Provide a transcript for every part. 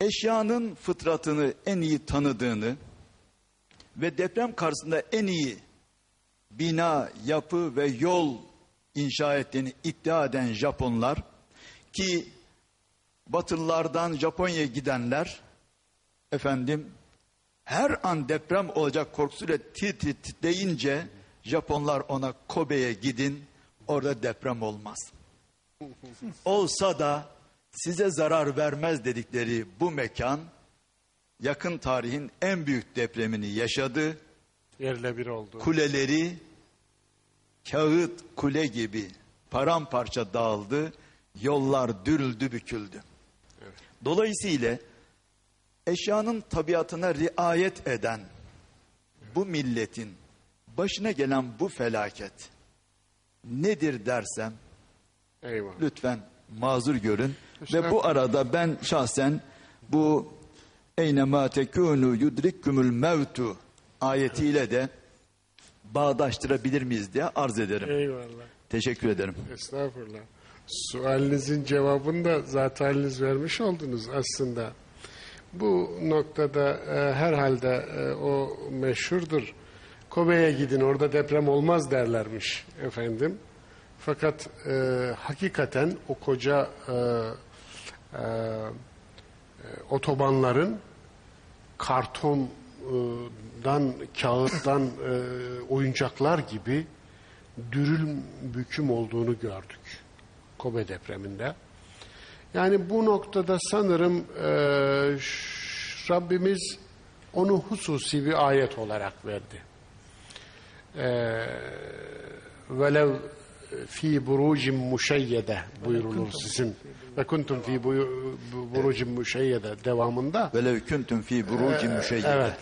eşyanın fıtratını en iyi tanıdığını ve deprem karşısında en iyi bina, yapı ve yol inşa ettiğini iddia eden Japonlar ki Batılılardan Japonya'ya gidenler efendim her an deprem olacak korkusuyla tit titreyince Japonlar ona Kobe'ye gidin orada deprem olmaz. Olsa da size zarar vermez dedikleri bu mekan yakın tarihin en büyük depremini yaşadı. Yerle bir oldu. Kuleleri kağıt kule gibi paramparça dağıldı. Yollar dürüldü büküldü. Dolayısıyla eşyanın tabiatına riayet eden bu milletin başına gelen bu felaket nedir dersem Eyvallah. lütfen mazur görün. Ve bu arada ben şahsen bu eynema tekunu yudrikkumul mevtu ayetiyle de bağdaştırabilir miyiz diye arz ederim. Eyvallah. Teşekkür ederim. Estağfurullah. Sualinizin cevabını da zaten haliniz vermiş oldunuz aslında. Bu noktada e, herhalde e, o meşhurdur. Kobe'ye gidin orada deprem olmaz derlermiş efendim. Fakat e, hakikaten o koca e, e, otobanların kartondan, kağıttan e, oyuncaklar gibi dürüm büküm olduğunu gördük Kobe depreminde. Yani bu noktada sanırım e, Rabbimiz onu hususi bir ayet olarak verdi. E, velev fi burucin muşeyyede buyurulur sizin. Ve kuntum fi burucin muşeyyede devamında. Velev kuntum fi burucin müşeyyide. Evet.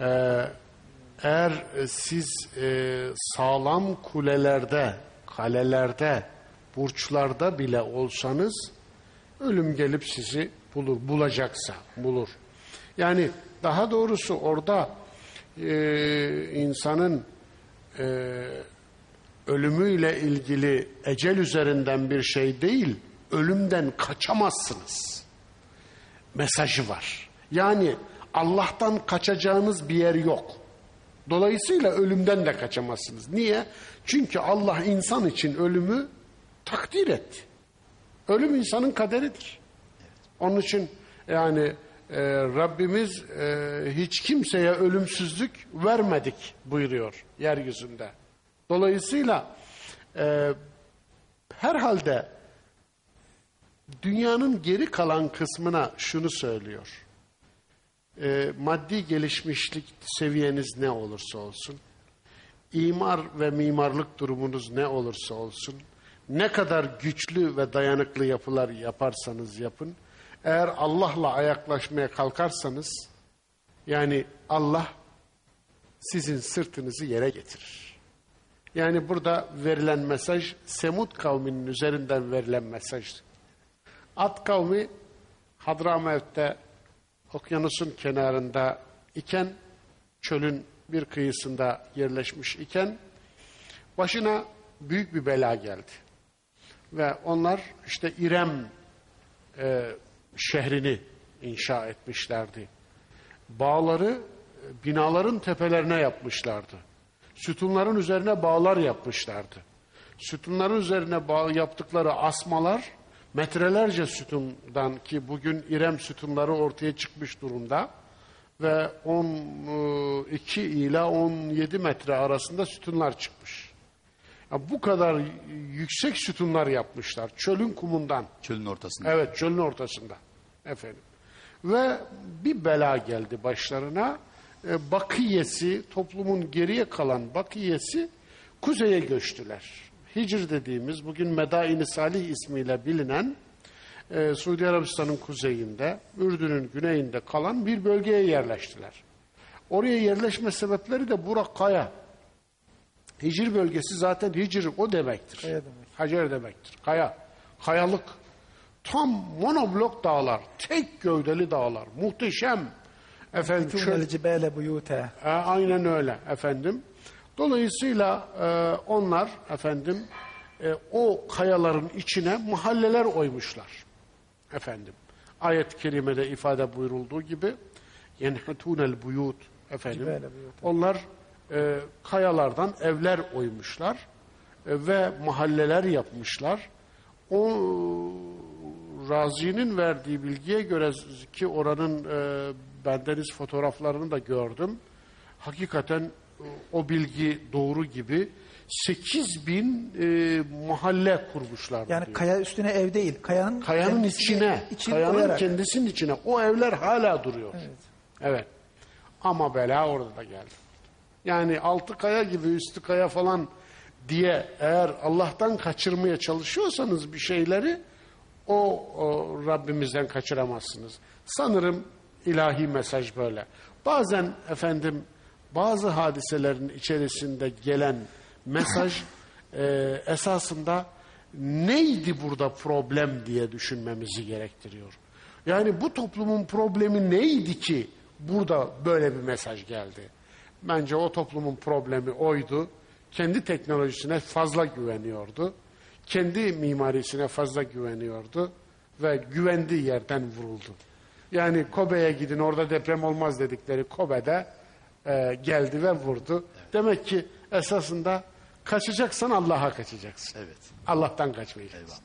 Ee, eğer siz e, sağlam kulelerde, kalelerde, burçlarda bile olsanız ölüm gelip sizi bulur, bulacaksa bulur. Yani daha doğrusu orada e, insanın e, ölümüyle ilgili ecel üzerinden bir şey değil, ölümden kaçamazsınız mesajı var. Yani Allah'tan kaçacağınız bir yer yok. Dolayısıyla ölümden de kaçamazsınız. Niye? Çünkü Allah insan için ölümü takdir etti. Ölüm insanın kaderidir. Onun için yani e, Rabbimiz e, hiç kimseye ölümsüzlük vermedik buyuruyor yeryüzünde. Dolayısıyla e, herhalde dünyanın geri kalan kısmına şunu söylüyor. Ee, maddi gelişmişlik seviyeniz ne olursa olsun, imar ve mimarlık durumunuz ne olursa olsun, ne kadar güçlü ve dayanıklı yapılar yaparsanız yapın, eğer Allah'la ayaklaşmaya kalkarsanız, yani Allah sizin sırtınızı yere getirir. Yani burada verilen mesaj Semud kavminin üzerinden verilen mesajdı. At kavmi Hadramevt'te okyanusun kenarında iken çölün bir kıyısında yerleşmiş iken başına büyük bir bela geldi. Ve onlar işte İrem e, şehrini inşa etmişlerdi. Bağları e, binaların tepelerine yapmışlardı. Sütunların üzerine bağlar yapmışlardı. Sütunların üzerine bağ yaptıkları asmalar metrelerce sütundan ki bugün İrem sütunları ortaya çıkmış durumda ve 12 ile 17 metre arasında sütunlar çıkmış. Ya bu kadar yüksek sütunlar yapmışlar çölün kumundan. Çölün ortasında. Evet çölün ortasında efendim. Ve bir bela geldi başlarına. E, bakiyesi toplumun geriye kalan bakiyesi kuzeye göçtüler. Hicr dediğimiz bugün Medain-i Salih ismiyle bilinen e, Suudi Arabistan'ın kuzeyinde, Ürdün'ün güneyinde kalan bir bölgeye yerleştiler. Oraya yerleşme sebepleri de Burak Kaya. Hicr bölgesi zaten Hicr o demektir. Kaya demek. Hacer demektir. Kaya. Kayalık. Tam monoblok dağlar. Tek gövdeli dağlar. Muhteşem. Efendim, çöl, e, aynen öyle efendim. Dolayısıyla e, onlar efendim e, o kayaların içine mahalleler oymuşlar. Efendim. Ayet-i kerimede ifade buyurulduğu gibi yenhetunel buyut efendim. Onlar e, kayalardan evler oymuşlar e, ve mahalleler yapmışlar. O Razi'nin verdiği bilgiye göre ki oranın e, bendeniz fotoğraflarını da gördüm. Hakikaten e, o bilgi doğru gibi 8 bin e, mahalle kurmuşlar. Yani diyor. kaya üstüne ev değil. Kayanın, Kayanın içine, içine kayanın koyarak. kendisinin içine. O evler hala duruyor. Evet. Ama bela orada da geldi. Yani altı kaya gibi üstü kaya falan diye eğer Allah'tan kaçırmaya çalışıyorsanız bir şeyleri o, o Rabbimizden kaçıramazsınız. Sanırım ilahi mesaj böyle. Bazen efendim bazı hadiselerin içerisinde gelen mesaj e, esasında neydi burada problem diye düşünmemizi gerektiriyor. Yani bu toplumun problemi neydi ki burada böyle bir mesaj geldi? Bence o toplumun problemi oydu. Kendi teknolojisine fazla güveniyordu. Kendi mimarisine fazla güveniyordu ve güvendiği yerden vuruldu. Yani Kobe'ye gidin orada deprem olmaz dedikleri Kobe'de e, geldi ve vurdu. Demek ki esasında kaçacaksan Allah'a kaçacaksın. Evet. Allah'tan kaçmayacaksın.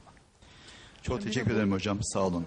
Çok teşekkür ederim hocam. Sağ olun.